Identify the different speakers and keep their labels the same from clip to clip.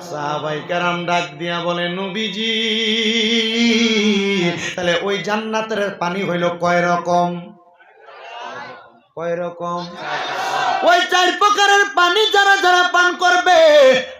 Speaker 1: সাহাবাই কারাম ডাক দিয়া বলে, নবীজি, তাহলে ওই জান্নাতের পানি হইল কয় রকম? কয় রকম? ওই চার প্রকারের পানি যারা যারা পান করবে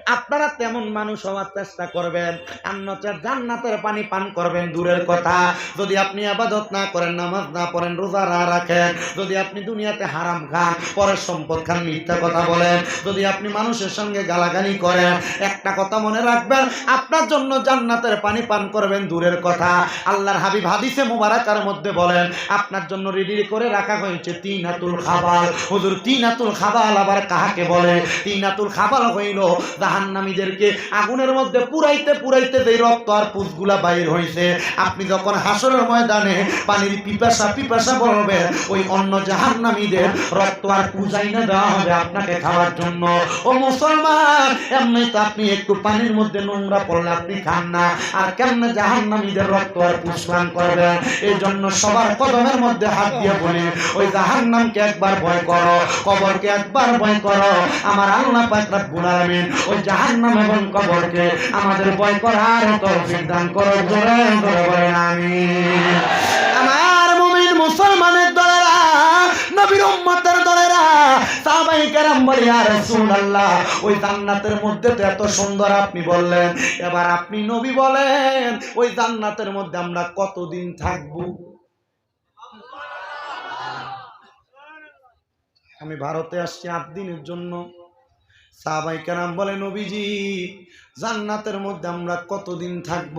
Speaker 1: আপনারা তেমন মানুষ হওয়ার চেষ্টা করবেন। অন্যচার জান্নাতের পানি পান করবেন, দূরের কথা। যদি আপনি আবাদত না করেন, নামাজ না পড়েন, রোজা না রাখেন, যদি আপনি দুনিয়াতে হারাম খান, পরের সম্পদ খান, মিথ্যা কথা বলেন, যদি আপনি মানুষের সঙ্গে গালাগালি করেন, একটা কথা মনে রাখবেন, আপনার জন্য জান্নাতের পানি পান করবেন, দূরের কথা। আল্লাহর হাবিব হাদিসে মুবারাকার মধ্যে বলেন, আপনার জন্য রেডি করে রাখা হয়েছে তিন হাতুল খাবাল। হুজুর তিন হাতুল খাবাল আবার কাহাকে বলে? তিন হাতুল খাবাল হইল জাহান্নামীদেরকে আগুনের মধ্যে পুরাইতে পুরাইতে যে রক্ত আর পুষগুলা বাইর হইছে, আপনি যখন হাসরের ময়দানে পানির পিপাসা পিপাসা বলবে, ওই অন্য জাহান্নামীদের রক্ত আর পূজাই না দেওয়া হবে আপনাকে খাওয়ার জন্য। ও মুসলমান, এমনি তো আপনি একটু পানির মধ্যে নোংরা পড়লে আপনি খান না। আর কেমনে জাহান্নামীদের রক্ত আর পুষ্পান করবেন? এই জন্য সবার কদমের মধ্যে হাত দিয়ে বলি, ওই জাহান্নামকে একবার ভয় করো, কবরকে একবার ভয় করো। আমার আল্লাহ পাক রব্বুল ওই জাহান্নাম এবং কবরকে আমাদের ভয় করার তৌফিক দান করো জোরে জোরে বলেন আমার মুমিন মুসলমানের দলেরা, নবীর উম্মতের দলেরা, সাহাবাই কেরাম বলে, ইয়া রাসূলুল্লাহ, ওই জান্নাতের মধ্যে তো এত সুন্দর আপনি বললেন। এবার আপনি নবী বলেন, ওই জান্নাতের মধ্যে আমরা কতদিন থাকব? আমি ভারতে আসছি আট দিনের জন্য। সাহাবাই কেরাম বলে নবীজি জান্নাতের মধ্যে আমরা কতদিন থাকব?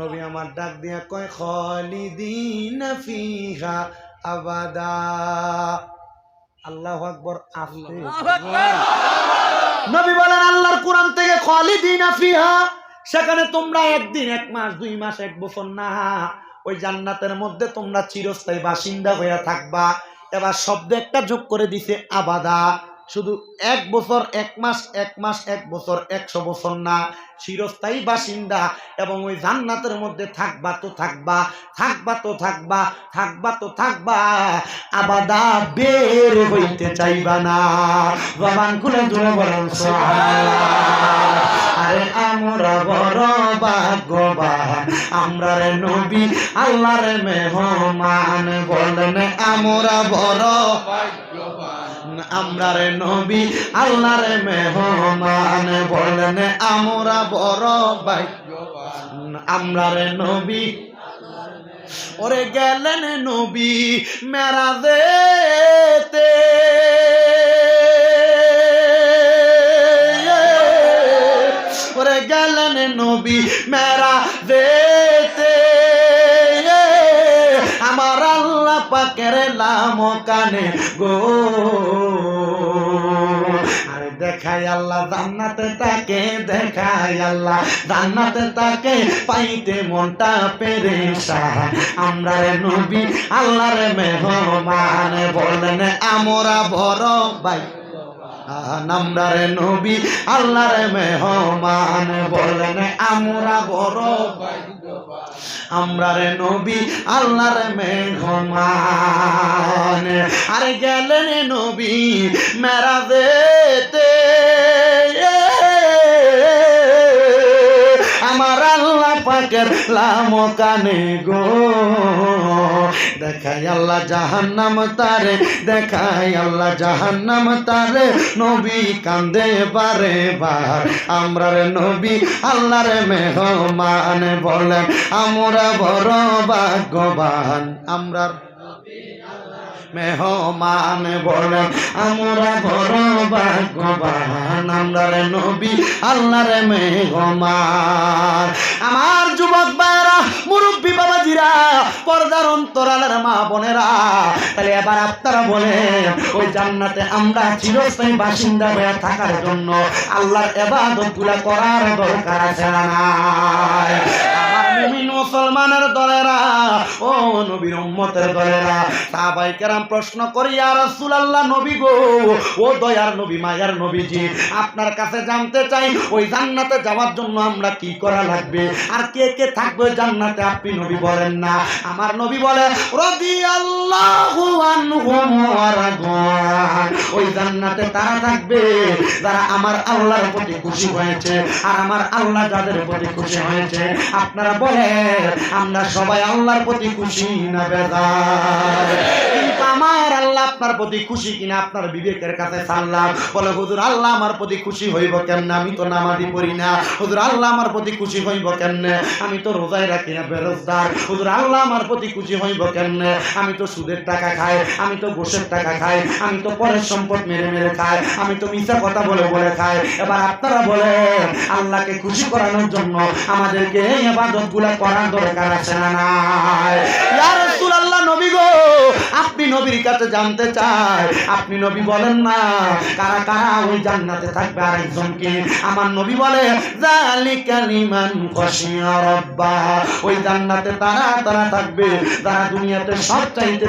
Speaker 1: নবী আমার ডাক দিয়া কয় খলিদিন ফিহা আবাদা। আল্লাহ আকবর আসলে নবী বলেন আল্লাহর কোরআন থেকে খলিদিন ফিহা সেখানে তোমরা একদিন এক মাস দুই মাস এক বছর না ওই জান্নাতের মধ্যে তোমরা চিরস্থায়ী বাসিন্দা হয়ে থাকবা। এবার শব্দ একটা যোগ করে দিছে আবাদা। শুধু এক বছর, এক মাস এক মাস, এক বছর, একশো বছর না। চিরস্থায়ী বাসিন্দা এবং ওই জান্নাতের মধ্যে থাকবা তো থাকবা থাকবা তো থাকবা থাকবা তো থাকবা। আবাদা বের হইতে চাইবা না। জবান খুলে জোরে বলেন আরে আমরা বড় ভাগ্যবান, আমরা রে নবী আল্লাহ রে মেহমান। বলেন, আমরা বড় আমরা রে নবী, আল্লাহ রে মেহমান বলেন, আমরা বড় ভাগ্যবান। আমরা রে নবী, ওরে গেলেন নবী মেরাজেতে। ওরে গেলেন নবী মেরা পাকের লাম কানে গো দেখাই আল্লাহ, জান্নাতে তাকে দেখাই আল্লাহ, জান্নাতে তাকে পাইতে মনটা পেরেশান। আমরা রে নবী, আল্লাহ রে মেহমান, বলেন আমরা বড় ভাই। আমরা রে নবী, আল্লাহ রে মেহমান, বলেন আমরা বড় আমরা রে নবী আল্লাহ রে মেহমান আরে গেলেন নবী মেরা দেতে আমার পাকের লাম কানে গো। দেখাই আল্লাহ জাহান্নাম তারে, দেখাই আল্লাহ জাহান্নাম তারে। নবী কান্দে বারে বার। আমরা রে নবী, আল্লাহ রে মেহমান বলেন, আমরা বড় ভাগ্যবান। আমরা মেহমান বলেন আমরা বড় ভাগ্যবান আমরা নবী আল্লাহ রে মেহমান। আমার যুবক ভাইরা মুরব্বী বাবাজিরা, পর্দার অন্তরালের মা বোনেরা, তাহলে এবার আপনারা বলেন, ওই জান্নাতে আমরা চিরস্থায়ী বাসিন্দা হয়ে থাকার জন্য আল্লাহর এবাদতগুলা করার দরকার আছে না মুসলমানের দলেরা আপনার কাছে জানতে চাই, ওই জান্নাতে যাওয়ার জন্য আমরা কি করা লাগবে? আর কে কে থাকবে জান্নাতে আপনি নবী বলেন না। আমার নবী বলে, রাদিয়াল্লাহু ওই জান্নাতে তারা থাকবে, যারা আমার আল্লাহর প্রতি খুশি হয়েছে, আর আমার আল্লাহ যাদের প্রতি খুশি হয়েছে, আপনারা বলেন, আমরা সবাই আল্লাহর প্রতি খুশি না বেজার কিন্তু আমার আল্লাহ আপনার প্রতি খুশি কিনা আপনার বিবেকের কাছে বলে, হুজুর, আল্লাহ আমার প্রতি খুশি হইব আমি তো নামাজি পড়ি না। হুজুর, আল্লাহ আমার প্রতি খুশি হইব আমি তো রোজাই রাখি না হুজুর, আল্লাহ আমার প্রতি খুশি হইব আমি তো সুদের টাকা খাই, আমি তো ঘুষের টাকা খাই, আমি তো পরের সম্পদ মেরে মেরে খাই, আমি তো মিথ্যা কথা বলে বলে খাই। এবার আপনারা বলেন, আল্লাহকে খুশি করানোর জন্য আমাদেরকে এই আবাদত করার দরকার আছে না নাই? আপনি নবীর কাছে জানতে আপনি নবী বলেন না, কারা কারা ওই জান্নাতে থাকবে আরেকজনকে আমার নবী বলে ওই জান্নাতে তারা তারা থাকবে তারা দুনিয়াতে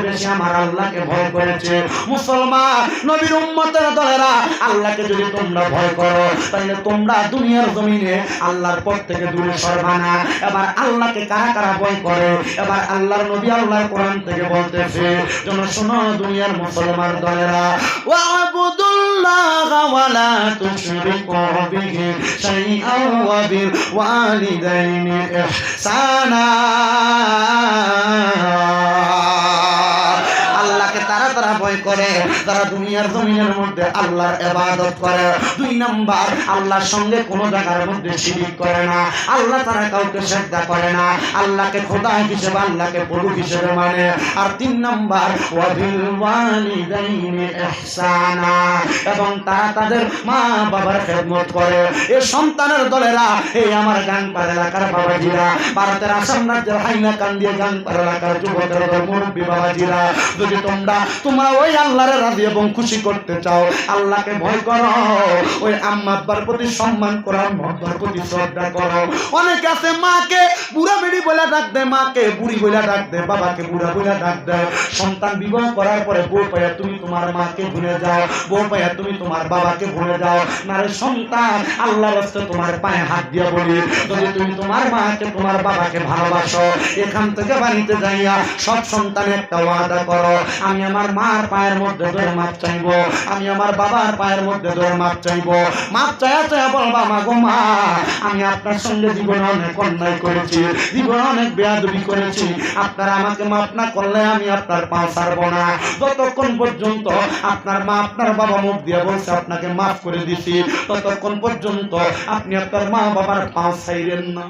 Speaker 1: বেশি আমার আল্লাহকে ভয় করেছে। মুসলমান, নবীর উম্মতের দলেরা আল্লাহকে যদি তোমরা ভয় করো তাহলে তোমরা দুনিয়ার জমিনে আল্লাহর পথ থেকে দূরে সরবা না। এবার আল্লাহকে কারা কারা ভয় করে? এবার আল্লাহর নবী আল্লাহর কোরআন থেকে বলতেছে যেন শোনো দুনিয়ার মুসলমান দলেরা, ওয়াবুদুল্লাহ ওয়ালা তুশরিকু বিহি ওয়ালিদাইনি ইহসানা। ভয় করে, তারা দুনিয়ার জমিনের মধ্যে আল্লাহর ইবাদত করে। দুই নাম্বার, আল্লাহর সঙ্গে কোন জায়গার মধ্যে শিরিক করে না। আল্লাহ তারা কাউকে শ্রদ্ধা করে না। আল্লাহকে খোদা হিসেবে, আল্লাহকে প্রভু হিসেবে মানে। আর তিন নাম্বার এবং তারা তাদের মা বাবার খেদমত করে। এ সন্তানের দলেরা, এই আমার গানপাড়া এলাকার বাবাজিরা, ভারতের আসাম রাজ্যের হাইনা কান্দিয়ে গানপাড়া এলাকার যুবকের মুরব্বী বাবাজিরা। যদি তোমরা তোমরা ওই আল্লাহরে রাজি এবং খুশি করতে চাও, আল্লাহকে ভয় করো। ওই আম্মা আব্বার প্রতি সম্মান করো মহব্বার প্রতি শ্রদ্ধা করো। অনেক আছে মাকে বুড়া বেড়ি বলে ডাক দেয় মাকে বুড়ি বলে ডাক দেয় বাবাকে বুড়া বলে ডাক দেয় সন্তান বিবাহ করার পরে বউ পাইয়া তুমি তোমার মাকে ভুলে যাও, বউ পাইয়া তুমি তোমার বাবাকে ভুলে যাও। নারে সন্তান আল্লাহ রাস্তে তোমার পায়ে হাত দিয়া বলি, যদি তুমি তোমার মাকে, তোমার বাবাকে ভালোবাসো, এখান থেকে বাড়িতে যাইয়া সব সন্তান একটা ওয়াদা করো, আমি আমার মার পায়ের মধ্যে ধরে মাপ চাইব। আমি আমার বাবার পায়ের মধ্যে ধরে মাপ চাইব। মাপ চাইয়া চাইয়া বলবা, মা গো মা, আমি আপনার সঙ্গে জীবনে অনেক অন্যায় করেছি, জীবনে অনেক বেয়াদবি করেছি। আপনারা আমাকে মাপ না করলে আমি আপনার পা ছাড়বো না। যতক্ষণ পর্যন্ত আপনার মা আপনার বাবা মুখ দিয়ে বলছে, আপনাকে মাফ করে দিছি, ততক্ষণ পর্যন্ত আপনি আপনার মা বাবার পা ছাইলেন না।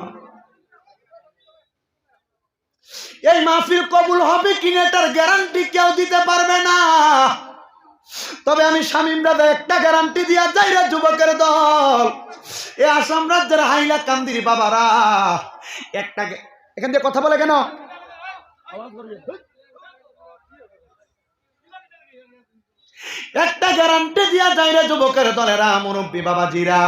Speaker 1: এই মাহফিল কবুল হবে কিনা তার গ্যারান্টি কেউ দিতে পারবে না। তবে আমি শামীম রাজা, একটা গ্যারান্টি দিয়া যাই রে যুবকের দল। এ আসাম রাজ্যের হাইলা কান্দির বাবারা। একটা এখান দিয়ে কথা বলে কেন? একটা গ্যারান্টি দিয়া যায় রে যুবকের দলেরা, মুরব্বী বাবাজিরা।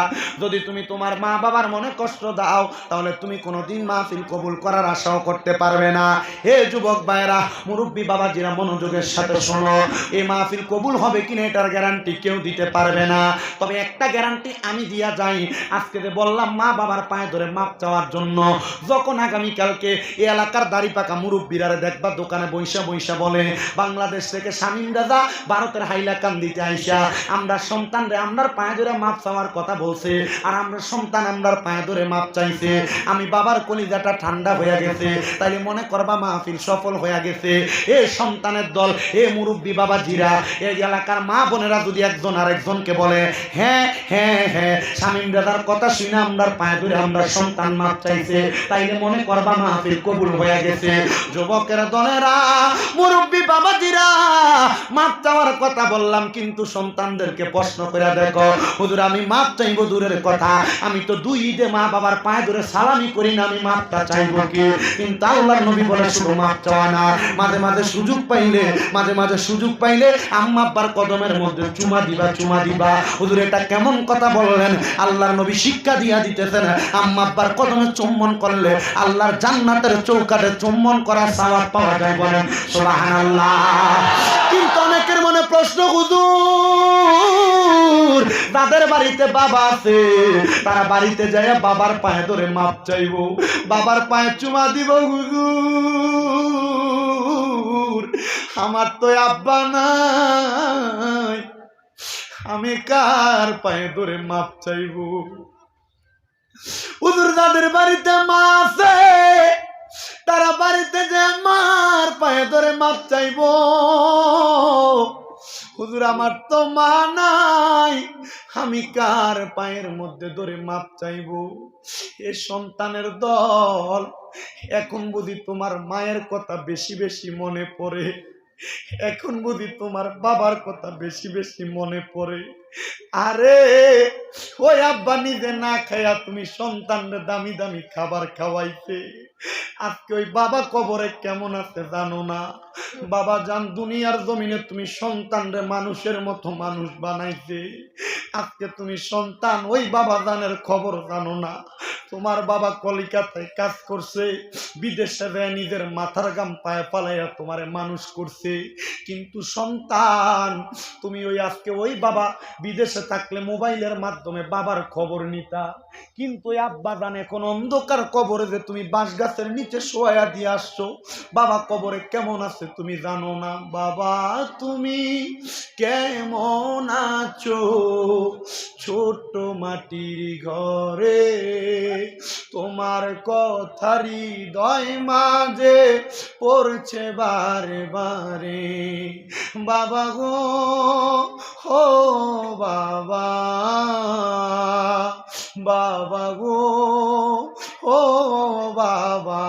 Speaker 1: যদি তুমি তোমার মা বাবার মনে কষ্ট দাও, তাহলে তুমি কোনোদিন মাহফিল কবুল করার আশাও করতে পারবে না। হে যুবক ভাইরা মুরব্বী বাবাজিরা, মনোযোগের সাথে শোনো। এই মাহফিল কবুল হবে কিনা এটার গ্যারান্টি কেউ দিতে পারবে না। তবে একটা গ্যারান্টি আমি দিয়া যাই। আজকে যে বললাম মা বাবার পায়ে ধরে মাপ চাওয়ার জন্য, যখন আগামীকালকে এই এলাকার দাড়ি পাকা মুরব্বীরা দেখবা, দোকানে বৈশা বৈশা বলে, বাংলাদেশ থেকে শামীম রাজা ভারতের হাইলাকান্দিতে আইসা, আমরা সন্তানরে আমরার পায়ে ধরে মাপ চাওয়ার কথা বলছে, আর আমরা সন্তান আমরার পায়ে ধরে মাপ চাইছে। আমি বাবার কলিজাটা ঠান্ডা হয়ে গেছে, তাইলে মনে করবা মাহফিল সফল হয়ে গেছে। এ সন্তানের দল, এ মুরব্বী বাবা জিরা এই এলাকার মা বোনেরা যদি একজন আরেকজনকে বলে হ্যাঁ হ্যাঁ হ্যাঁ শামীম দাদার কথা শুনে আমরার পায়ে ধরে আমরা সন্তান মাপ চাইছে। তাইলে মনে করবা মাহফিল কবুল হয়ে গেছে। যুবকের, দলেরা, মুরব্বী বাবাজিরা, মাপ চাওয়ার কথা বললাম। কিন্তু সন্তানদেরকে প্রশ্ন করে দেখো। হুজুর, আমি মাপ চাইব দূরের কথা। আমি তো দুই ঈদে মা বাবার পায়ে ধরে সালামি করি না, আমি মাপটা চাইব কি? কিন্তু আল্লাহর নবী বলে, শুধু মাপ চাওয়া না। মাঝে মাঝে সুযোগ পাইলে, মাঝে মাঝে সুযোগ পাইলে আম্মা আব্বার কদমের মধ্যে চুমা দিবা চুমা দিবা। হুজুর, এটা কেমন কথা বললেন? আল্লাহর নবী শিক্ষা দিয়া দিতেছেন, আম্মা আব্বার কদমে চুম্বন করলে আল্লাহর জান্নাতের চৌকাটে চুম্বন করার সাবাব পাওয়া যায় বলেন। সুবহানাল্লাহ। কিন্তু প্রশ্ন, হুজুর, তাদের বাড়িতে বাবা আছে। তারা বাড়িতে যায় বাবার পায়ে ধরে মাপ চাইব। বাবার পায়ে চুমা দিব, হুজুর। আমার তো আব্বা নাই। আমি কার পায়ে ধরে মাপ চাইব? হুজুর তাদের বাড়িতে মা আছে, তারা বাড়িতে যে মার পায়ে ধরে মাপ চাইব। হুজুর, আমার তো মা নাই। আমি কার পায়ের মধ্যে ধরে মাপ চাইব? এ সন্তানের দল এখন বুঝি তোমার মায়ের কথা বেশি বেশি মনে পড়ে। এখন বুঝি তোমার বাবার কথা বেশি বেশি মনে পড়ে। আরে, ওই আব্বা নিজে না খাইয়া তুমি সন্তানরে দামি দামি খাবার খাওয়াইছে আজকে ওই বাবা কবরে কেমন আছে জানো না? বাবা জান দুনিয়ার জমিনে তুমি সন্তানরে মানুষের মতো মানুষ বানাইছে। আজকে তুমি সন্তান, ওই বাবা জানের খবর জানো না? তোমার বাবা কলিকাতায় কাজ করছে, বিদেশে যায়, নিজের মাথার গাম পায়ে পালাইয়া তোমারে মানুষ করছে। কিন্তু সন্তান, তুমি ওই আজকে ওই বাবা বিদেশে থাকলে মোবাইলের মাধ্যমে বাবার খবর নিতা। কিন্তু আব্বা জান এখন অন্ধকার কবরে যে তুমি বাঁশ গাছের নিচে শোয়া দিয়ে আসছো, বাবা কবরে কেমন আছে তুমি জানো না? বাবা, তুমি কেমন আছো? ছোট মাটির ঘরে। তোমার কথারি দয় মাঝে পড়ছে বারে বারে বাবা গো হো বাবা বাবা গো, ও বাবা,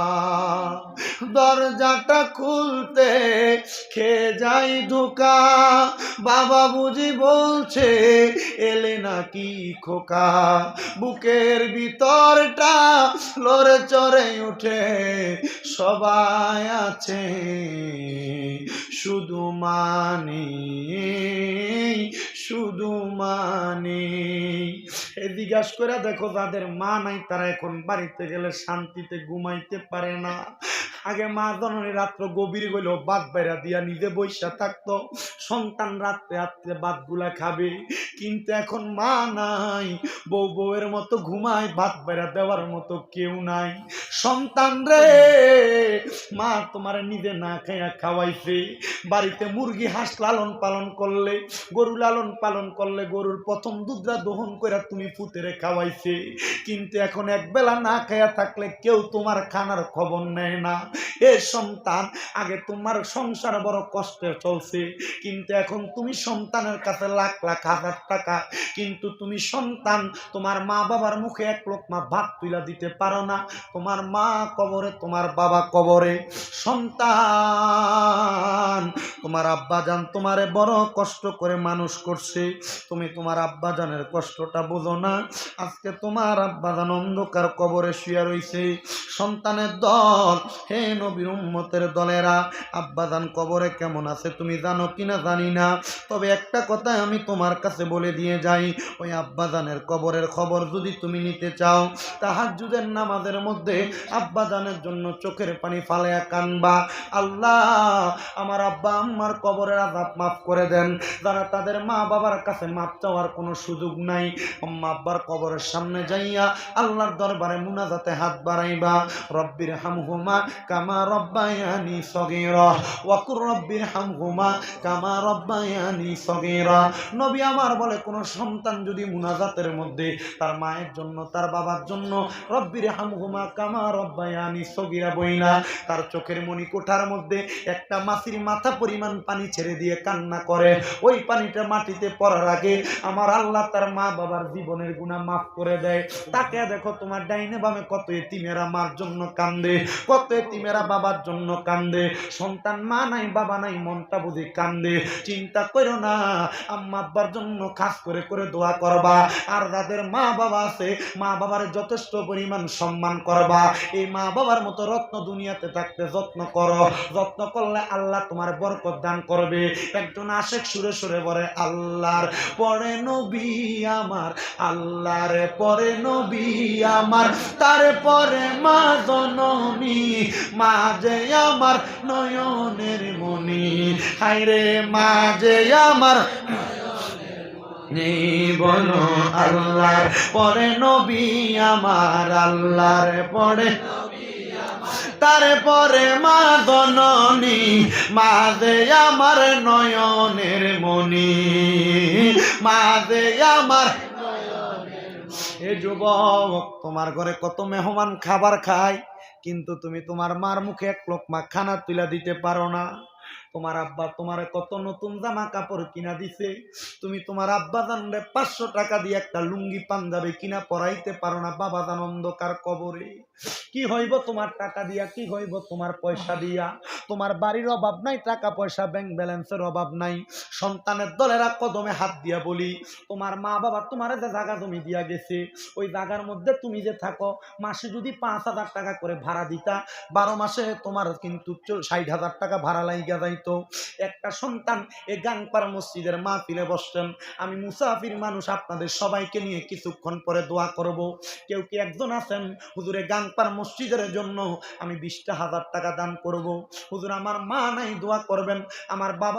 Speaker 1: দরজাটা খুলতে খেয়ে যাই ঢোকা বাবা বুঝি বলছে, এলে নাকি খোকা? বুকের ভিতরটা লড়ে চড়ে উঠে সবাই আছে। শুধু মানি শুধু মানি। জিজ্ঞাস করে দেখো যাদের মা নাই, তারা এখন বাড়িতে গেলে শান্তিতে ঘুমাইতে পারে না। আগে মা জননী রাত্র গভীর গেলেও বাদ বেড়া দিয়া নিজে বৈশা থাকতো। সন্তান রাত্রে রাত্রে বাদগুলা খাবে। কিন্তু এখন মা নাই। বউ বউয়ের মতো ঘুমায় ভাত বেড়া দেওয়ার মতো কেউ নাই। সন্তান রে। মা তোমার নিজে না খাইয়া খাওয়াইছে। বাড়িতে মুরগি হাঁস লালন পালন করলে, গরু লালন পালন করলে গরুর প্রথম দুধরা দহন করে তুমি পুতেরে খাওয়াইছে। কিন্তু এখন এক বেলা না খাইয়া থাকলে কেউ তোমার খানার খবর নেয় না। এ সন্তান, আগে তোমার সংসার বড় কষ্টে চলছে। কিন্তু এখন তুমি সন্তানের কাছে লাখ লাখ হাজার টাকা। কিন্তু তুমি সন্তান, তোমার মা বাবার মুখে এক লোকমা ভাত তুলা দিতে পারো না। তোমার মা কবরে, তোমার বাবা কবরে, সন্তান। তোমার আব্বাজান তোমারে বড় কষ্ট করে মানুষ করছে। তুমি তোমার আব্বাজানের কষ্টটা বোঝো না। আজকে তোমার আব্বাজান অন্ধকার কবরে শুয়ে রইছে। সন্তানের দল, হে নবীর উম্মতের দলেরা, আব্বাজান কবরে কেমন আছে তুমি জানো কিনা জানি না। তবে একটা কথা আমি তোমার কাছে বলে দিয়ে যাই। ওই আব্বাজানের কবরের খবর যদি তুমি নিতে চাও, তাহাজ্জুদের নামাজের মধ্যে আব্বাজানের জন্য চোখের পানি ফালাইয়া কানবা। আল্লাহ, আমার আব্বা আম্মার কবরের আজাব মাফ করে দেন। যারা তাদের মা বাবার কাছে মাপ চাওয়ার কোনো সুযোগ নাই, আম্মা আব্বার কবরের সামনে যাইয়া আল্লাহর দরবারে মুনাজাতে হাত বাড়াইবা। রব্বির হামহুমা কামা রব্বায়ানি সগীরা, ওয়াকুর রব্বির হামহুমা কামা রব্বায়ানি সগীরা। নবী আমার বলে, কোন সন্তান যদি মুনাজাতের মধ্যে তার মায়ের জন্য, তার বাবার জন্য রব্বির হামহুমা কামা রব্বায়ানি সগীরা বইনা। তার চোখের মনি কোঠার মধ্যে একটা মাছির মাথা পরিমাণ পানি ছেড়ে দিয়ে কান্না করে। ওই পানিটা মাটিতে পড়ার আগে আমার আল্লাহ তার মা বাবার জীবনের গুণা মাফ করে দেয়। তাকে দেখো তোমার ডাইনে বামে কত এতিমেরা মার জন্য কান্দে কত এতিমেরা বাবার জন্য কান্দে। সন্তান মা নাই, বাবা নাই, মনটা বুঝি কান্দে। চিন্তা করো না, আম্মা আব্বার জন্য খাস করে করে দোয়া করবা। আর যাদের মা বাবা আছে, মা বাবার যথেষ্ট পরিমাণ সম্মান করবা। এই মা বাবার মতো রত্ন দুনিয়াতে থাকতে যত্ন করো। যত্ন করলে আল্লাহ তোমার বরকত দান করবে। একজন আশেক সুরে সুরে বলে, আল্লাহর পরে নবী আমার, আল্লাহর পরে নবী আমার তারপরে মা জননী মা যে আমার নয়নের মনি হাইরে মা যে আমার জীবন আল্লাহর, পরে নবী আমার আল্লাহর, পরে তারপরে মা জননী মা দে আমার নয়নের মনি মা দে আমার এ যুবক, তোমার ঘরে কত মেহমান খাবার খায়, কিন্তু তুমি তোমার মার মুখে এক লোকমা খানা তুলা দিতে পারো না। তোমার আব্বা তোমার কত নতুন জামা কাপড় কিনা দিছে? তুমি তোমার আব্বা জানলে পাঁচশো টাকা দিয়ে একটা লুঙ্গি পাঞ্জাবি কিনা পরাইতে পারো না, বাবা জান অন্ধকার কবরে। কি হইব তোমার টাকা দিয়া, কি হইব তোমার পয়সা দিয়া? তোমার বাড়ির অভাব নাই, টাকা পয়সা ব্যাংক ব্যালেন্সের অভাব নাই। সন্তানের দলেরা কদমে হাত দিয়া বলি, তোমার মা বাবা তোমার যে জায়গা জমি দিয়া গেছে, ওই জায়গার মধ্যে তুমি যে থাকো, মাসে যদি পাঁচ হাজার টাকা করে ভাড়া দিতা, বারো মাসে তোমার কিন্তু ষাট হাজার টাকা ভাড়া লাইগা যাইতো। একটা সন্তান এই গাংপাড়া মসজিদের মা ফিলে বসছেন, আমি মুসাফির মানুষ, আপনাদের সবাইকে নিয়ে কিছুক্ষণ পরে দোয়া করব। কেউ কি একজন আছেন? হুজুরে গাংপাড়া মসজিদের জন্য আমি বিশটা হাজার টাকা দান করব। হুজুর, আমার মা নাই, দোয়া করবেন। আমার বাবা